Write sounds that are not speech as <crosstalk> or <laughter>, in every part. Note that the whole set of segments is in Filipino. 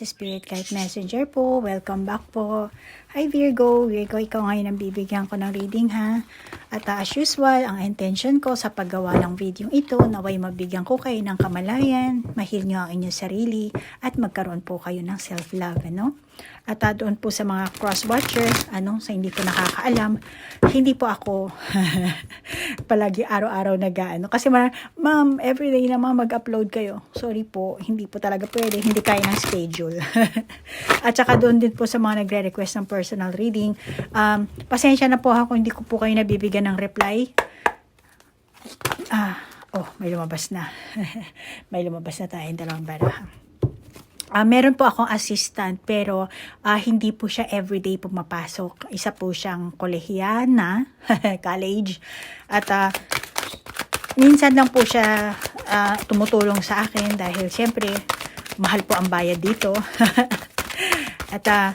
guys, Spirit Guide Messenger po. Welcome back po. Hi Virgo, Virgo, ikaw ngayon ang bibigyan ko ng reading ha. At uh, as usual, ang intention ko sa paggawa ng video ito, naway mabigyan ko kayo ng kamalayan, mahil nyo ang inyong sarili, at magkaroon po kayo ng self-love, ano? At uh, doon po sa mga cross-watcher, ano, sa hindi po nakakaalam, hindi po ako <laughs> palagi araw-araw nag-ano. Kasi ma- ma'am, everyday naman mag-upload kayo. Sorry po, hindi po talaga pwede, hindi kaya ng schedule. <laughs> At saka doon din po sa mga nagre-request ng personal reading, um, pasensya na po ako, hindi ko po kayo nabibigyan ng reply. Ah, oh, may lumabas na. <laughs> may lumabas na tayong dalawang baraha. Ah, meron po akong assistant pero ah, hindi po siya everyday pumapasok. Isa po siyang kolehiyana, <laughs> college. At ah, minsan lang po siya ah, tumutulong sa akin dahil siyempre mahal po ang bayad dito. <laughs> At ah,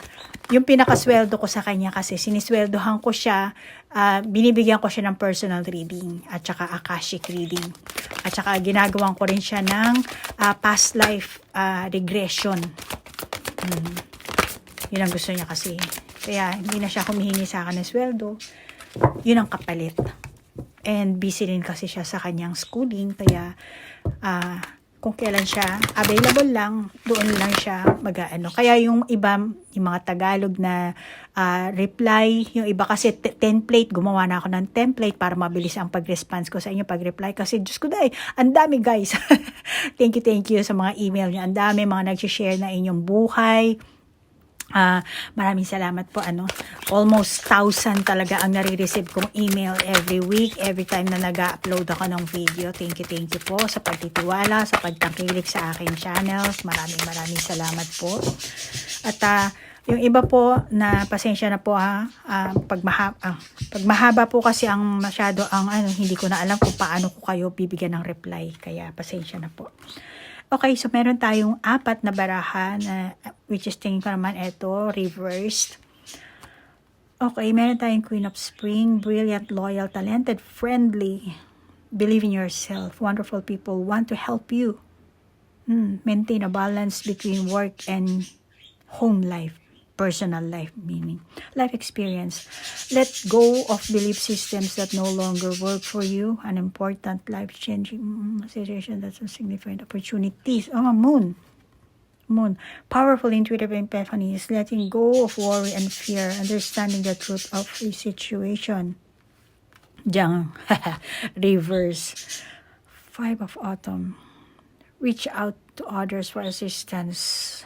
yung pinakasweldo ko sa kanya kasi sinisweldohan ko siya, ah, binibigyan ko siya ng personal reading at saka akashic reading. At saka ginagawan ko rin siya ng ah, past life ah, regression. Hmm. Yun ang gusto niya kasi. Kaya hindi na siya humihingi sa akin ng sweldo. Yun ang kapalit. And busy rin kasi siya sa kanyang schooling. Kaya ah, kung kailan siya available lang, doon lang siya mag-ano. Kaya yung iba, yung mga Tagalog na ah, reply, yung iba kasi te- template, gumawa na ako ng template para mabilis ang pag-response ko sa inyo pag-reply. Kasi Diyos ko dahil, ang dami guys. <laughs> thank you, thank you sa mga email niyo. Ang dami mga nag-share na inyong buhay. Ah, maraming salamat po ano. Almost thousand talaga ang nare-receive kong email every week, every time na nag-upload ako ng video. Thank you, thank you po sa pagtitiwala, sa pagtangkilik sa aking channels. Maraming maraming salamat po. At ah, yung iba po na pasensya na po ha, ah, pag, maha, ah, pag mahaba po kasi ang masyado ang ano, hindi ko na alam kung paano ko kayo bibigyan ng reply. Kaya pasensya na po. Okay, so meron tayong apat na baraha na which is tingin ko naman ito, reversed. Okay, meron tayong Queen of Spring, brilliant, loyal, talented, friendly, believe in yourself, wonderful people want to help you. Hmm, maintain a balance between work and home life, personal life meaning, life experience. Let go of belief systems that no longer work for you. An important life-changing mm, situation that's a significant opportunities. Oh, moon. Moon. Powerful intuitive epiphany is letting go of worry and fear, understanding the truth of a situation. Diyan. <laughs> Reverse. Five of autumn. Reach out to others for assistance.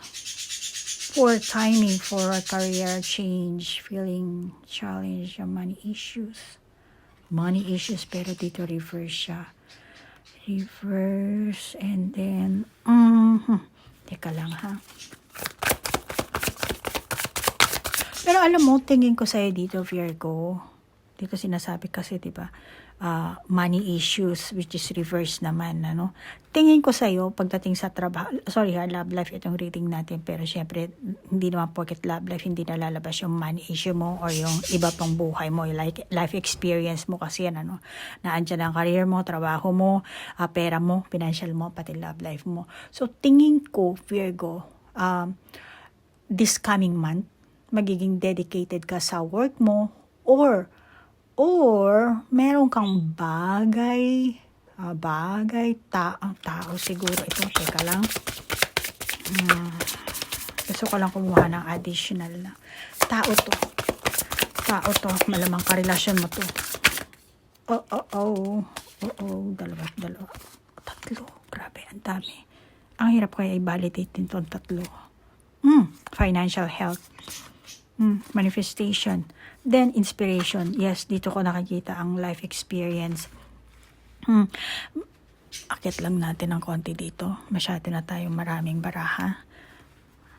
Poor timing for a career change, feeling challenge yung money issues. Money issues, pero dito reverse siya. Reverse, and then, mm, teka lang ha. Pero alam mo, tingin ko sa'yo dito, Virgo, dito sinasabi kasi, di ba, ah, money issues, which is reverse naman, ano. Tingin ko sa'yo, pagdating sa trabaho, sorry ha, love life itong reading natin, pero syempre, hindi naman porket love life, hindi nalalabas yung money issue mo or yung iba pang buhay mo, yung like, life experience mo kasi yan, ano. Naandyan ang career mo, trabaho mo, ah, pera mo, financial mo, pati love life mo. So, tingin ko, Virgo, um, this coming month, magiging dedicated ka sa work mo or or meron kang bagay ah, bagay ta ang tao siguro ito. Teka lang. Hmm, gusto ko lang kumuha ng additional na tao to. Tao to. Malamang karelasyon mo to. Oh oh oh. Oh oh. Dalawa dalawa. Tatlo. Grabe ang dami. Ang hirap kaya i-validate din tong tatlo. Hmm, financial health Hmm, manifestation. Then, inspiration. Yes, dito ko nakikita ang life experience. Hmm. Akit lang natin ng konti dito. Masyado na tayong maraming baraha.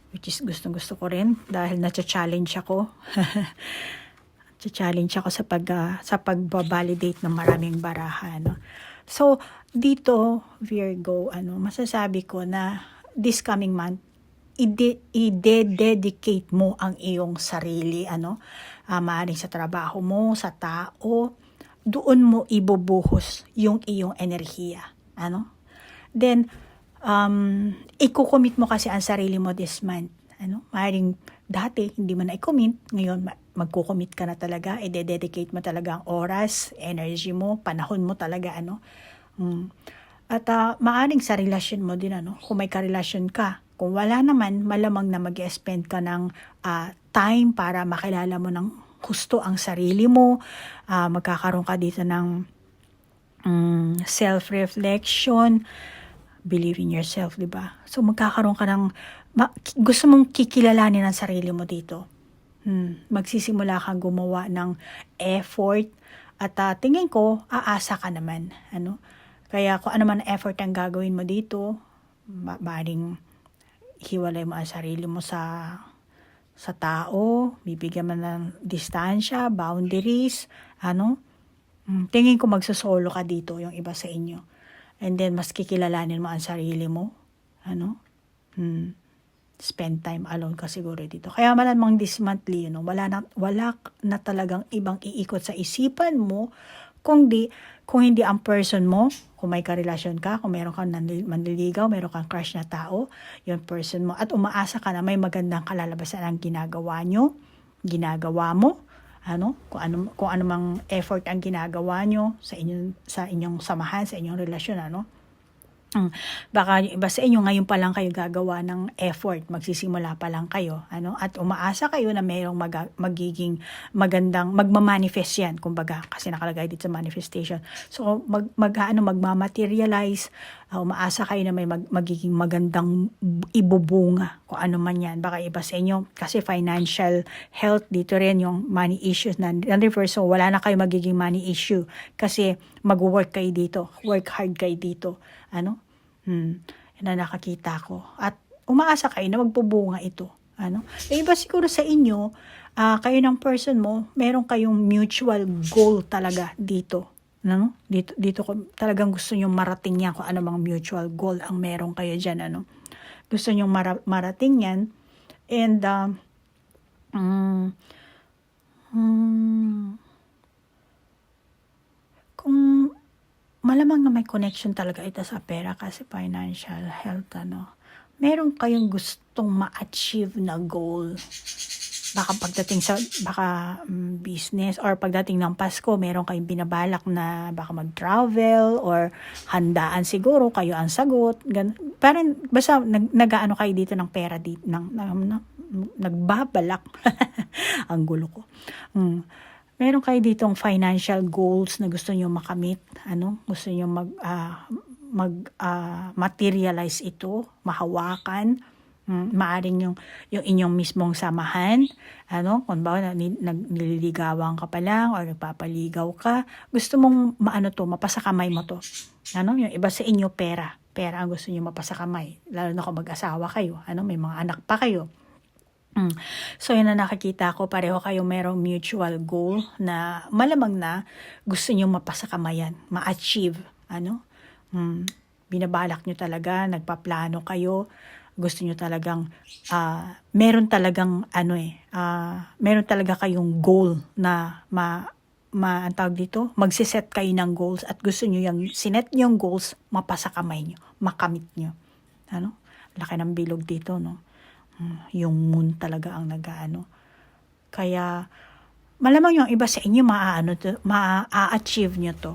Which is gustong gusto ko rin dahil na-challenge ako. <laughs> challenge ako sa pag ah, sa pagba-validate ng maraming baraha no. So dito Virgo ano masasabi ko na this coming month ide- i-dedicate mo ang iyong sarili, ano, uh, maaaring sa trabaho mo, sa tao, doon mo ibubuhos yung iyong enerhiya, ano. Then, um, ikukomit mo kasi ang sarili mo this month. Ano? Maaaring dati, hindi mo na i-commit. Ngayon, ma- magkukomit ka na talaga. I-dedicate mo talaga ang oras, energy mo, panahon mo talaga. Ano? Mm. At ah, maaring sa relasyon mo din, ano? kung may karelasyon ka. Kung wala naman, malamang na mag spend ka ng ah, time para makilala mo ng husto ang sarili mo. Ah, magkakaroon ka dito ng mm, self-reflection, believe in yourself, di ba? So magkakaroon ka ng, ma- gusto mong kikilalanin ang sarili mo dito. Hmm, magsisimula kang gumawa ng effort at ah, tingin ko, aasa ka naman. Ano? Kaya kung ano man effort ang gagawin mo dito, ma- maaring hiwalay mo ang sarili mo sa sa tao, bibigyan mo ng distansya, boundaries, ano? Mm, Tingin ko magsosolo ka dito, yung iba sa inyo. And then, mas kikilalanin mo ang sarili mo. Ano? Hmm. Spend time alone ka siguro dito. Kaya malamang this monthly, you know, wala na, wala na talagang ibang iikot sa isipan mo kung di, kung hindi ang person mo, kung may karelasyon ka, kung meron kang manliligaw, meron kang crush na tao, yung person mo, at umaasa ka na may magandang kalalabasan ang ginagawa nyo, ginagawa mo, ano, kung ano kung ano mang effort ang ginagawa nyo sa inyong sa inyong samahan, sa inyong relasyon, ano. Mm, baka yung iba sa inyo ngayon pa lang kayo gagawa ng effort, magsisimula pa lang kayo, ano, at umaasa kayo na mayroong mag- magiging magandang magma-manifest yan, kumbaga, kasi nakalagay dito sa manifestation. So mag, mag ano magma-materialize, uh, umaasa kayo na may mag, magiging magandang ibubunga kung ano man yan. Baka iba sa inyo kasi financial health dito rin yung money issues na reverse so wala na kayo magiging money issue kasi mag-work kayo dito, work hard kayo dito. Ano? Hmm. Yan na nakakita ko. At umaasa kayo na magbubunga ito. Ano? Eh, iba siguro sa inyo, ah, kayo ng person mo, meron kayong mutual goal talaga dito. Ano? Dito, dito ko talagang gusto nyo marating yan kung ano mga mutual goal ang meron kayo dyan. Ano? Gusto nyo mara- marating yan. And, um, mm, mm, kung malamang na may connection talaga ito sa pera kasi financial health, ano, meron kayong gustong ma-achieve na goal. Baka pagdating sa, baka mm, business or pagdating ng Pasko, meron kayong binabalak na baka mag-travel or handaan siguro, kayo ang sagot. Gan, parang, basta nag, nag-ano kayo dito ng pera dito, ng, ng, ng- nagbabalak. <laughs> ang gulo ko. Mm meron kayo ditong financial goals na gusto niyo makamit, ano? Gusto niyo mag ah, mag ah, materialize ito, mahawakan. Maaring yung yung inyong mismong samahan, ano, kung ba nililigawan ka pa lang or nagpapaligaw ka, gusto mong maano to, mapasakamay mo to. Ano, yung iba sa inyo pera, pera ang gusto niyo mapasakamay, lalo na kung mag-asawa kayo, ano, may mga anak pa kayo. Mm. So yun na nakakita ko, pareho kayo merong mutual goal na malamang na gusto nyo mapasakamayan, ma-achieve. Ano? Mm. Binabalak nyo talaga, nagpaplano kayo, gusto nyo talagang, ah, meron talagang, ano eh, ah, meron talaga kayong goal na ma, ma, ang tawag dito, magsiset kayo ng goals at gusto nyo yung sinet nyo yung goals, mapasakamay nyo, makamit nyo. Ano? Laki ng bilog dito, no? Mm, yung moon talaga ang nagaano. Kaya malamang yung iba sa inyo maaano to, maa-achieve nyo to.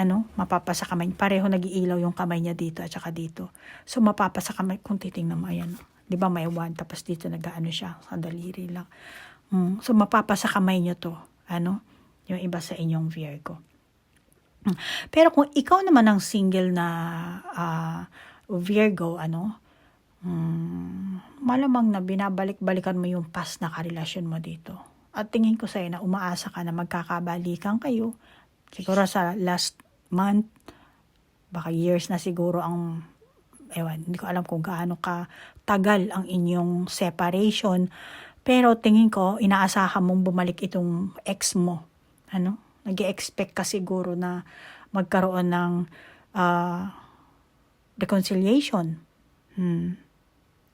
Ano, mapapasa kamay. Pareho nagiilaw yung kamay niya dito at saka dito. So mapapasa kamay kung titingnan mo ayan. 'Di ba may one tapos dito nagaano siya sa daliri lang. Mm, so mapapasa kamay niyo to. Ano? Yung iba sa inyong Virgo. Mm. Pero kung ikaw naman ang single na ah, Virgo, ano, mm, malamang na binabalik-balikan mo yung past na karelasyon mo dito. At tingin ko sa'yo na umaasa ka na magkakabalikan kayo. Siguro sa last month, baka years na siguro ang, ewan, hindi ko alam kung gaano ka tagal ang inyong separation. Pero tingin ko, inaasahan mong bumalik itong ex mo. Ano? nag expect ka siguro na magkaroon ng ah, reconciliation. Hmm.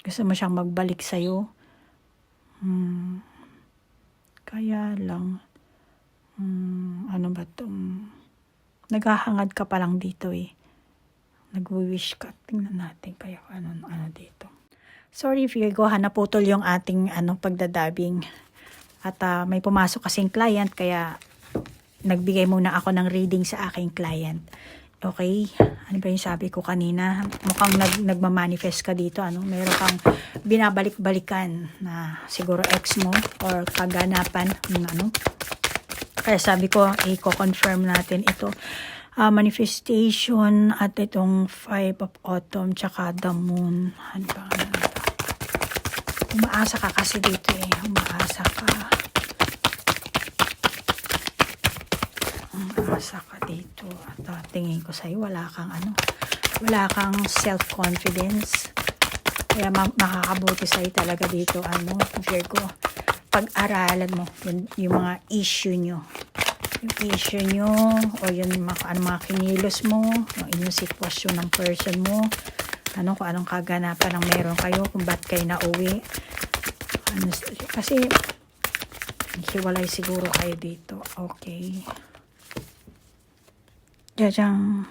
Gusto mo siyang magbalik sa'yo. Hmm. Kaya lang, hmm, ano ba to? Naghahangad ka pa lang dito eh. nag-wish ka. Tingnan natin kaya ano, ano dito. Sorry Virgo, ha, naputol yung ating ano, pagdadabing. At ah, may pumasok kasing client, kaya nagbigay muna ako ng reading sa aking client. Okay, ano ba yung sabi ko kanina? Mukhang nag, nagmamanifest ka dito. Ano? Meron kang binabalik-balikan na siguro ex mo or kaganapan. Ano? Kaya sabi ko, i-confirm natin ito. Ah, manifestation at itong five of autumn tsaka the moon. Ano ba? Umaasa ka kasi dito eh. Umaasa ka. Umaasa ka dito. At ah, tingin ko sa'yo, wala kang ano, wala kang self-confidence. Kaya ma- makakabuti sa'yo talaga dito, ano, Virgo. Pag-aralan mo yung, yung mga issue nyo. Yung issue nyo, o yung mga, ano, mga kinilos mo, yung inyong sitwasyon ng person mo, ano, kung anong kaganapan ng meron kayo, kung ba't kayo nauwi. Ano, kasi, hiwalay siguro kayo dito. Okay. Jajang.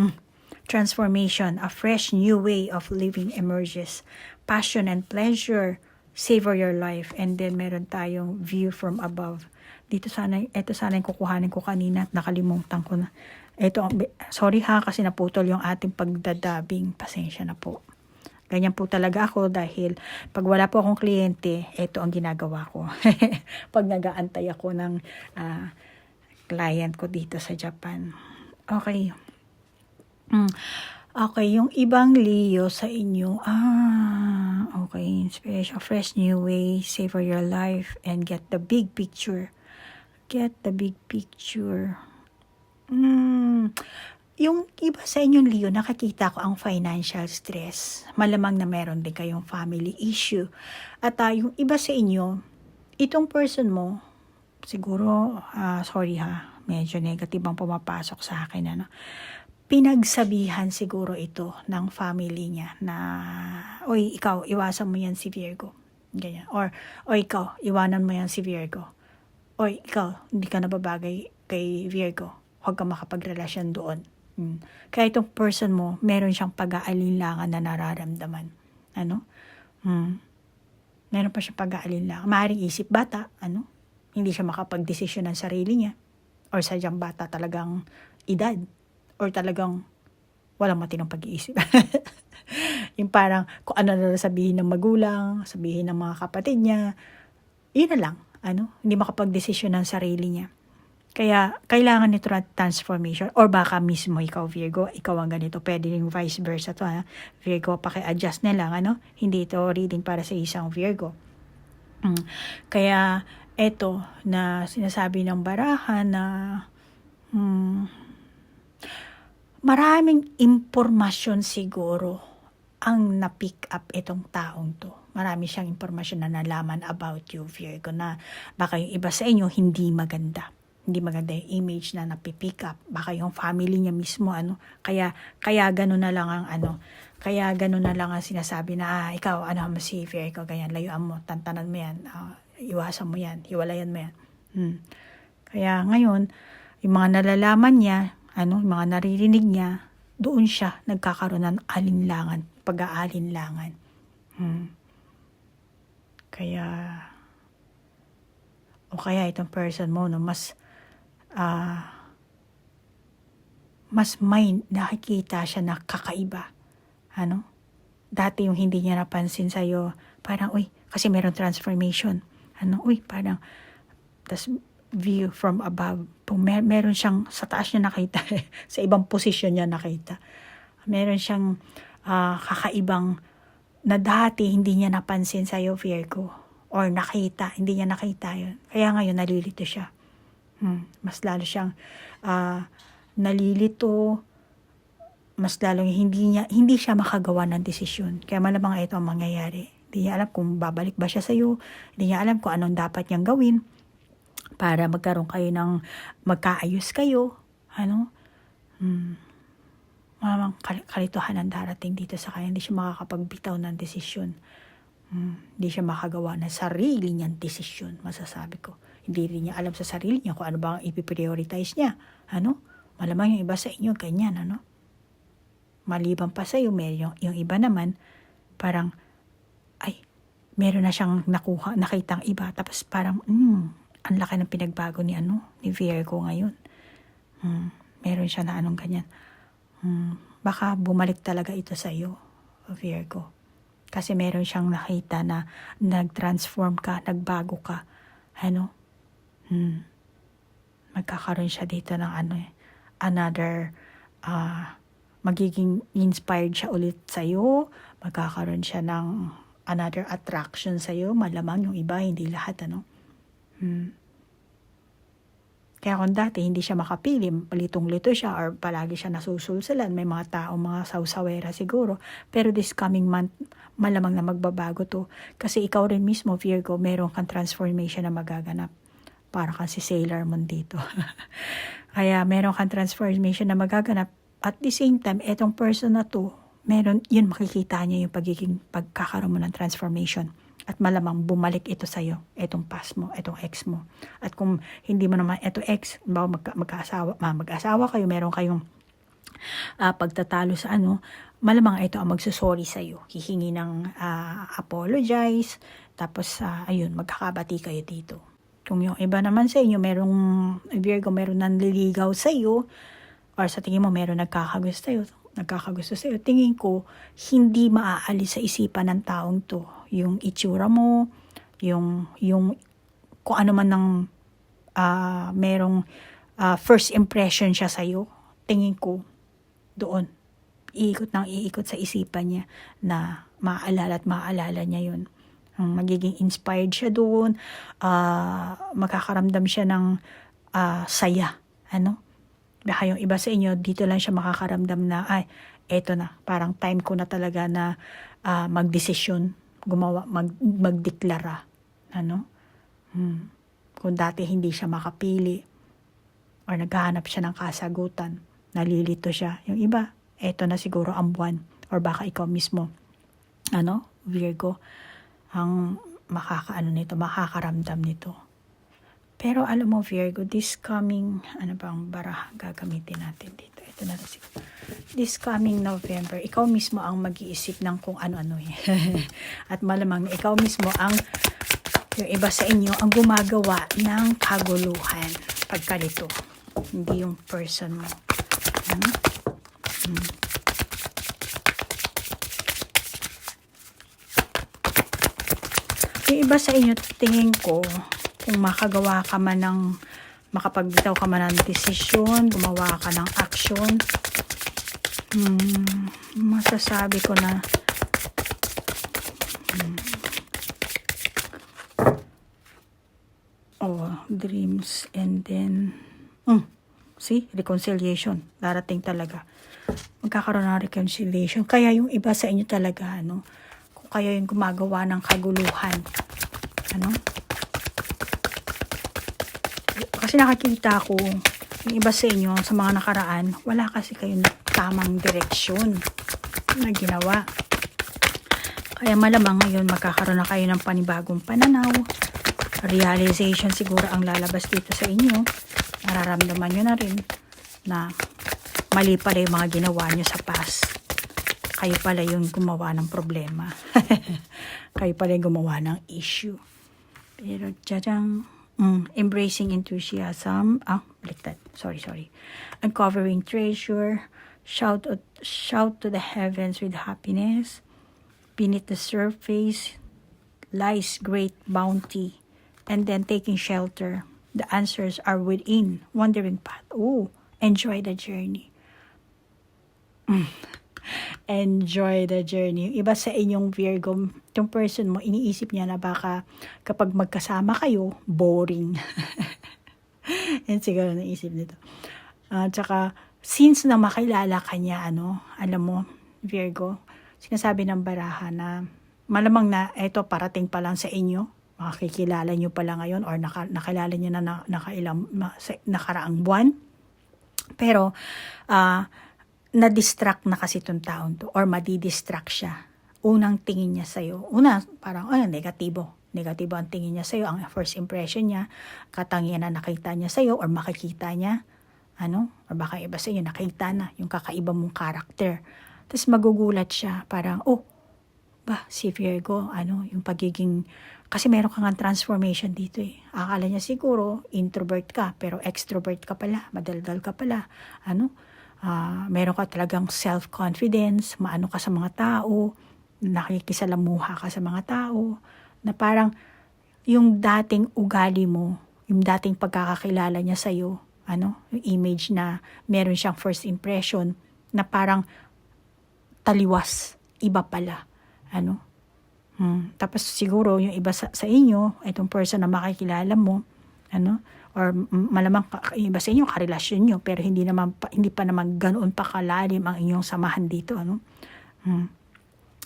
Hmm. Transformation, a fresh new way of living emerges. Passion and pleasure, savor your life. And then meron tayong view from above. Dito sana, ito sana yung kukuhanin ko kanina at nakalimutan ko na. Ito, sorry ha kasi naputol yung ating pagdadabing. Pasensya na po. Ganyan po talaga ako dahil pag wala po akong kliyente, ito ang ginagawa ko. <laughs> pag nagaantay ako ng ah, client ko dito sa Japan. Okay. Mm. Okay, yung ibang Leo sa inyo, ah, okay, inspiration, fresh new way, savor your life, and get the big picture. Get the big picture. Mm, yung iba sa inyong Leo, nakakita ko ang financial stress. Malamang na meron din kayong family issue. At ah, yung iba sa inyo, itong person mo, siguro, ah, sorry ha, medyo negative ang pumapasok sa akin. Ano? Pinagsabihan siguro ito ng family niya na, oy, ikaw, iwasan mo yan si Virgo. Ganyan. Or, oy, ikaw, iwanan mo yan si Virgo. Oy, ikaw, hindi ka nababagay kay Virgo. Huwag ka makapagrelasyon doon. Hmm. Kaya itong person mo, meron siyang pag-aalinlangan na nararamdaman. Ano? Hmm. Meron pa siyang pag-aalinlangan. Maaaring isip bata, ano? Hindi siya makapag-desisyon ng sarili niya. Or sadyang bata talagang edad. Or talagang walang matinong pag-iisip. <laughs> yung parang kung ano na sabihin ng magulang, sabihin ng mga kapatid niya, yun na lang. Ano? Hindi makapag-desisyon ng sarili niya. Kaya, kailangan nito na transformation. Or baka mismo ikaw, Virgo, ikaw ang ganito. Pwede rin vice versa to, ha? Virgo, paki-adjust na lang, ano? Hindi ito reading para sa isang Virgo. Mm. Kaya, eto na sinasabi ng barahan na mm, maraming impormasyon siguro ang na-pick up itong taong to. Marami siyang impormasyon na nalaman about you, Virgo, na baka yung iba sa inyo hindi maganda hindi maganda yung image na napipick up. Baka yung family niya mismo, ano. Kaya, kaya gano'n na lang ang ano. Kaya gano'n na lang ang sinasabi na, ah, ikaw, ano mo si ikaw ganyan, layuan mo, tantanan mo yan, ah, iwasan mo yan, hiwalayan mo yan. Hmm. Kaya ngayon, yung mga nalalaman niya, ano, mga naririnig niya, doon siya nagkakaroon ng alinlangan, pag-aalinlangan. Hmm. Kaya, o kaya itong person mo, no, mas, ah, mas may nakikita siya na kakaiba. Ano? Dati yung hindi niya napansin sa'yo, parang, uy, kasi meron transformation. Ano, uy, parang, tas view from above. Mer- meron siyang, sa taas niya nakita, <laughs> sa ibang posisyon niya nakita. Meron siyang ah, kakaibang, na dati hindi niya napansin sa'yo, Virgo. Or nakita, hindi niya nakita yun. Kaya ngayon, nalilito siya. Hmm, mas lalo siyang ah, nalilito, mas lalong hindi niya hindi siya makagawa ng desisyon. Kaya malamang ito ang mangyayari. Hindi niya alam kung babalik ba siya sa iyo. Hindi niya alam kung anong dapat niyang gawin para magkaroon kayo ng magkaayos kayo. Ano? Hmm. Malamang kal- kalituhan ang darating dito sa kanya. Hindi siya makakapagbitaw ng desisyon. Hmm. Hindi siya makagawa ng sarili niyang desisyon, masasabi ko. Hindi rin niya alam sa sarili niya kung ano ba ang ipiprioritize niya. Ano? Malamang yung iba sa inyo, ganyan, ano? Maliban pa sa'yo, may yung, yung iba naman, parang, ay, meron na siyang nakuha, nakitang iba. Tapos parang, hmm, ang laki ng pinagbago ni ano, ni Virgo ngayon. Hmm, meron siya na anong ganyan. Hmm, baka bumalik talaga ito sa iyo, Virgo. Kasi meron siyang nakita na nag-transform ka, nagbago ka. Ano? Hmm. Magkakaroon siya dito ng ano eh, another, ah, magiging inspired siya ulit sa'yo. Magkakaroon siya ng another attraction sa'yo. Malamang yung iba, hindi lahat, ano? Hmm. Kaya kung dati hindi siya makapili, litong-lito siya or palagi siya nasusulsulan, may mga tao, mga sausawera siguro. Pero this coming month, malamang na magbabago to. Kasi ikaw rin mismo, Virgo, meron kang transformation na magaganap. Para kang si Sailor Moon dito. <laughs> Kaya meron kang transformation na magaganap. At the same time, etong person na to, meron, yun makikita niya yung pagiging pagkakaroon mo ng transformation at malamang bumalik ito sa'yo, itong past mo, itong ex mo. At kung hindi mo naman ito ex, magka, magkaasawa, ma- mag-asawa kayo, meron kayong ah, pagtatalo sa ano, malamang ito ang magsusorry sa'yo. Hihingi ng ah, apologize, tapos ah, ayun, magkakabati kayo dito. Kung yung iba naman sa inyo, merong Virgo, meron nanliligaw sa iyo, or sa tingin mo meron nagkakagusto sa'yo, nagkakagusto sa'yo, tingin ko, hindi maaalis sa isipan ng taong to. Yung itsura mo, yung, yung kung ano man ng ah, merong ah, first impression siya sa'yo, tingin ko, doon, iikot ng iikot sa isipan niya na maaalala at maaalala niya yun. Magiging inspired siya doon, ah, makakaramdam siya ng ah, saya. Ano? Baka yung iba sa inyo, dito lang siya makakaramdam na, ay, eto na, parang time ko na talaga na ah, magdesisyon, gumawa, mag, magdeklara. Ano? Hmm. Kung dati hindi siya makapili, or naghahanap siya ng kasagutan, nalilito siya. Yung iba, eto na siguro ang buwan, or baka ikaw mismo, ano, Virgo, ang makakaano nito, makakaramdam nito. Pero alam mo, Virgo, this coming, ano bang baraha gagamitin natin dito? Ito na rin. This coming November, ikaw mismo ang mag-iisip ng kung ano-ano eh. <laughs> At malamang ikaw mismo ang, yung iba sa inyo, ang gumagawa ng kaguluhan pagkalito. Hindi yung person mo. Ano? Hmm. Yung iba sa inyo, tingin ko, kung makagawa ka man ng, makapagbitaw ka man ng desisyon, gumawa ka ng action, hmm, masasabi ko na, hmm, oh, dreams, and then, hmm, see, reconciliation, darating talaga. Magkakaroon ng reconciliation. Kaya yung iba sa inyo talaga, ano, kung kayo yung gumagawa ng kaguluhan, ano, kasi nakakita ko, yung iba sa inyo, sa mga nakaraan, wala kasi kayong tamang direksyon na ginawa. Kaya malamang ngayon magkakaroon na kayo ng panibagong pananaw. Realization siguro ang lalabas dito sa inyo. Nararamdaman nyo na rin na mali pala yung mga ginawa nyo sa past. Kayo pala yung gumawa ng problema. <laughs> kayo pala yung gumawa ng issue. Pero, tiyadang, mm, embracing enthusiasm, ah, baliktad, sorry, sorry. Uncovering treasure, shout, out- shout to the heavens with happiness. Beneath the surface lies great bounty. And then taking shelter. The answers are within, wandering path. Oh, enjoy the journey. <laughs> enjoy the journey. Iba sa inyong Virgo, yung person mo, iniisip niya na baka kapag magkasama kayo, boring. <laughs> Yan siguro naisip nito. At saka, since na makilala ka niya, ano, alam mo, Virgo, sinasabi ng baraha na malamang na eto parating pa lang sa inyo, makikilala nyo pala ngayon or naka, nakilala nyo na, na nakailang, na, sa, nakaraang buwan. Pero, ah, na-distract na kasi itong taon to or madidistract siya. Unang tingin niya sa'yo. Una, parang, ay, negatibo. Negatibo ang tingin niya sa'yo. Ang first impression niya, katangian na nakita niya sa'yo or makikita niya. Ano? Or baka iba sa inyo, nakita na yung kakaiba mong karakter. Tapos magugulat siya, parang, oh, ba, si Virgo, ano, yung pagiging, kasi meron kang transformation dito eh. Akala niya siguro, introvert ka, pero extrovert ka pala, madaldal ka pala, ano, ah, meron ka talagang self-confidence, maano ka sa mga tao, nakikisalamuha ka sa mga tao, na parang, yung dating ugali mo, yung dating pagkakakilala niya sa'yo, ano, yung image na meron siyang first impression, na parang taliwas, iba pala. Ano? Hmm. Tapos siguro yung iba sa, sa inyo, itong person na makikilala mo, ano? Or malamang iba sa inyo karelasyon nyo, pero hindi naman pa, hindi pa naman ganoon pa kalalim ang inyong samahan dito, ano? Hmm.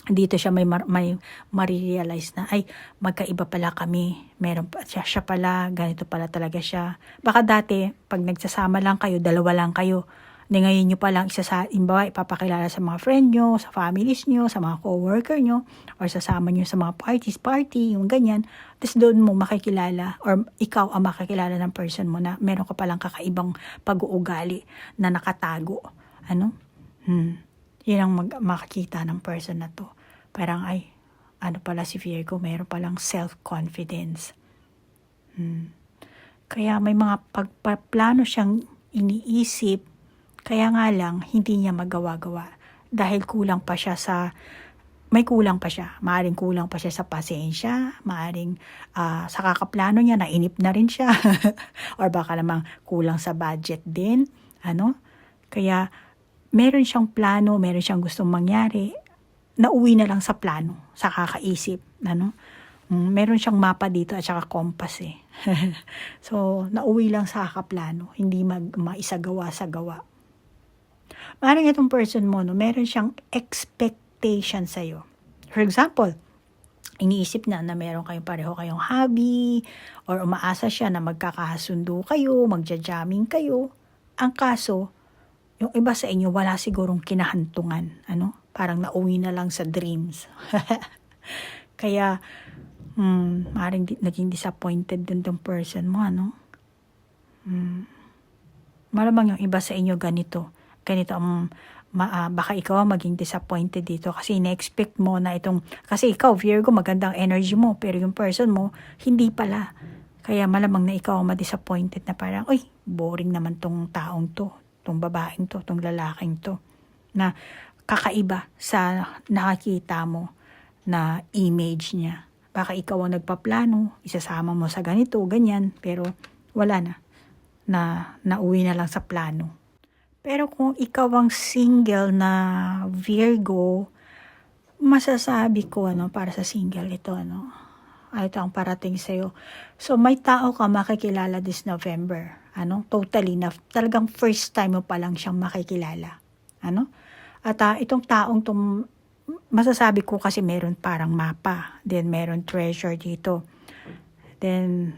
Dito siya may mar, may marirealize na ay magkaiba pala kami. Meron pa siya, siya pala, ganito pala talaga siya. Baka dati pag nagsasama lang kayo, dalawa lang kayo. Hindi ngayon nyo palang isa sa, imbawa, ipapakilala sa mga friend nyo, sa families nyo, sa mga co-worker nyo, or sasama nyo sa mga parties, party, yung ganyan. Tapos doon mo makikilala, or ikaw ang makikilala ng person mo na meron ka palang kakaibang pag-uugali na nakatago. Ano? Hmm. Yun ang mag- makikita ng person na to. Parang, ay, ano pala si Virgo, meron palang self-confidence. Hmm. Kaya may mga pagpaplano siyang iniisip, kaya nga lang, hindi niya magawa-gawa. Dahil kulang pa siya sa, may kulang pa siya. Maaring kulang pa siya sa pasensya, maaring ah, sa kakaplano niya, nainip na rin siya. <laughs> Or baka namang kulang sa budget din. Ano? Kaya, meron siyang plano, meron siyang gustong mangyari, nauwi na lang sa plano, sa kakaisip. Ano? Mm, Meron siyang mapa dito at saka compass eh. <laughs> so, nauwi lang sa kakaplano, hindi mag, maisagawa sa gawa. Maring itong person mo, no, meron siyang expectation sa'yo. For example, iniisip na na meron kayong pareho kayong hobby or umaasa siya na magkakasundo kayo, magja-jamming kayo. Ang kaso, yung iba sa inyo wala sigurong kinahantungan, ano? Parang nauwi na lang sa dreams. <laughs> Kaya hmm, maring di, naging disappointed din tong person mo, ano? Hmm. Malamang yung iba sa inyo ganito. Ganito ang ma, ah, baka ikaw maging disappointed dito kasi ina-expect mo na itong kasi ikaw Virgo magandang energy mo pero yung person mo hindi pala kaya malamang na ikaw ma-disappointed na parang uy boring naman tong taong to tong babaeng to tong lalaking to na kakaiba sa nakakita mo na image niya baka ikaw ang nagpaplano isasama mo sa ganito ganyan pero wala na na nauwi na lang sa plano pero kung ikaw ang single na Virgo, masasabi ko ano para sa single ito ano. Ito ang parating sa'yo. So, may tao ka makikilala this November. Ano? Totally na. Talagang first time mo pa lang siyang makikilala. Ano? At ah, itong taong tum masasabi ko kasi meron parang mapa. Then, meron treasure dito. Then,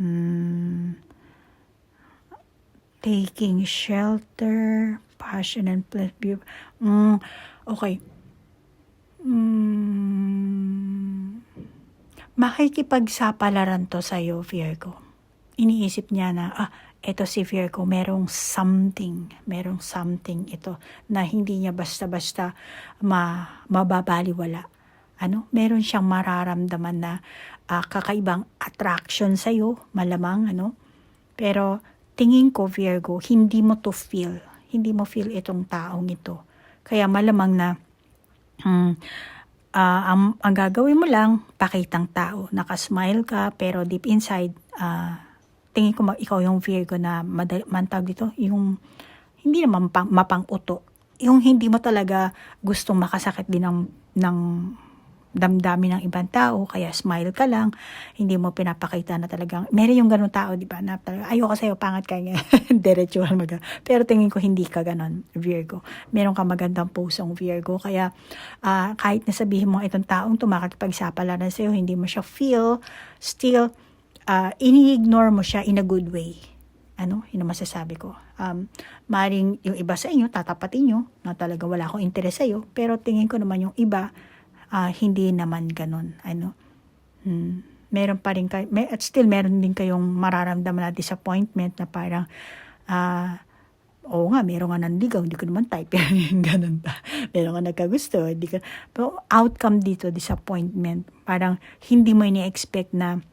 mm, taking shelter, passion and pleasure. Mm, okay. Mm, makikipagsapalaran to sa'yo, Virgo. Iniisip niya na, ah, eto si Virgo, merong something, merong something ito na hindi niya basta-basta ma, mababaliwala. Ano? Meron siyang mararamdaman na ah, kakaibang attraction sa'yo, malamang, ano? Pero, tingin ko, Virgo, hindi mo to feel. Hindi mo feel itong taong ito. Kaya malamang na hmm, ah, ang, ang gagawin mo lang, pakitang tao. Nakasmile ka, pero deep inside, ah, tingin ko ikaw yung Virgo na madali, mantag dito, yung hindi naman mapang, mapang-uto. Yung hindi mo talaga gustong makasakit din ng, ng damdamin ng ibang tao, kaya smile ka lang, hindi mo pinapakita na talagang, meron yung ganun tao, di ba, na talaga, ayoko sa'yo, pangat ka nga, <laughs> diretsuhan mag Pero tingin ko hindi ka ganun, Virgo. Meron ka magandang pusong Virgo, kaya ah, kahit nasabihin mo itong taong to, makikipagsapalaran sa'yo, hindi mo siya feel, still, ah, ini-ignore mo siya in a good way. Ano, yun ang masasabi ko. Um, maring yung iba sa inyo, tatapatin nyo, na talaga wala akong interes sa'yo, pero tingin ko naman yung iba, ah, hindi naman ganun. Ano? Hmm. Meron pa rin kayo, may, at still meron din kayong mararamdaman na disappointment na parang ah, Oo nga, meron nga nandigaw, hindi ko naman type. <laughs> Ganun ba? Meron nga nagkagusto, hindi ko. Pero outcome dito, disappointment. Parang hindi mo ini-expect na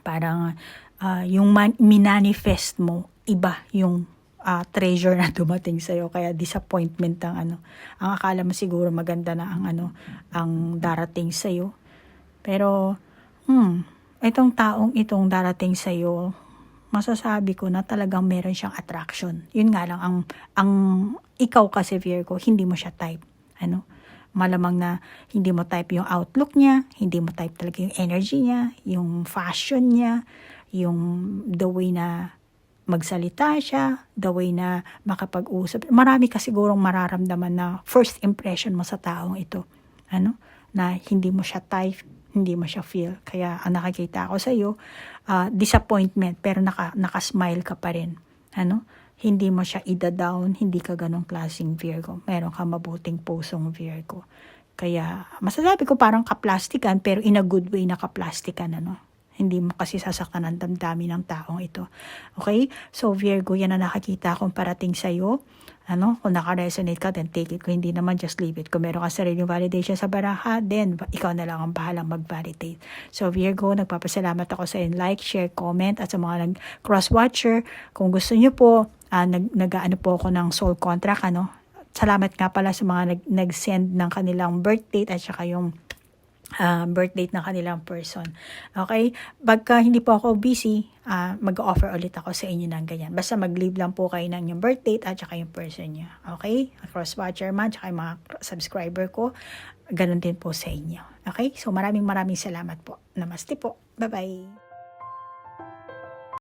parang ah, yung man- minanifest mo, iba yung ah, treasure na <laughs> dumating sa'yo. Kaya disappointment ang ano. Ang akala mo siguro maganda na ang ano, ang darating sa'yo. Pero, hmm, itong taong itong darating sa'yo, masasabi ko na talagang meron siyang attraction. Yun nga lang, ang, ang ikaw kasi Virgo, hindi mo siya type. Ano? Malamang na hindi mo type yung outlook niya, hindi mo type talaga yung energy niya, yung fashion niya, yung the way na magsalita siya, the way na makapag-usap. Marami ka sigurong mararamdaman na first impression mo sa taong ito. Ano? Na hindi mo siya type, hindi mo siya feel. Kaya ang nakakita ko sa iyo, ah, disappointment, pero naka, nakasmile ka pa rin. Ano? Hindi mo siya ida-down, hindi ka ganong klaseng Virgo. Meron ka mabuting pusong Virgo. Kaya masasabi ko parang kaplastikan, pero in a good way na kaplastikan, ano? Hindi mo kasi sasaktan ang damdamin ng taong ito. Okay? So, Virgo, yan ang nakakita kong parating sa'yo. Ano? Kung naka-resonate ka, then take it. Kung hindi naman, just leave it. Kung meron ka sariling validation sa baraha, then ikaw na lang ang bahalang mag-validate. So, Virgo, nagpapasalamat ako sa inyo. Like, share, comment, at sa mga nag-cross-watcher. Kung gusto nyo po, ah, nag, nag-ano po ako ng soul contract, ano? Salamat nga pala sa mga nag, nag-send ng kanilang birth date at saka yung uh, birth date ng kanilang person. Okay? Pagka hindi po ako busy, ah, mag-offer ulit ako sa inyo ng ganyan. Basta mag-leave lang po kayo ng yung birth date at saka yung person niya. Okay? Cross-watcher man, saka yung mga subscriber ko, ganun din po sa inyo. Okay? So maraming maraming salamat po. Namaste po. Bye-bye.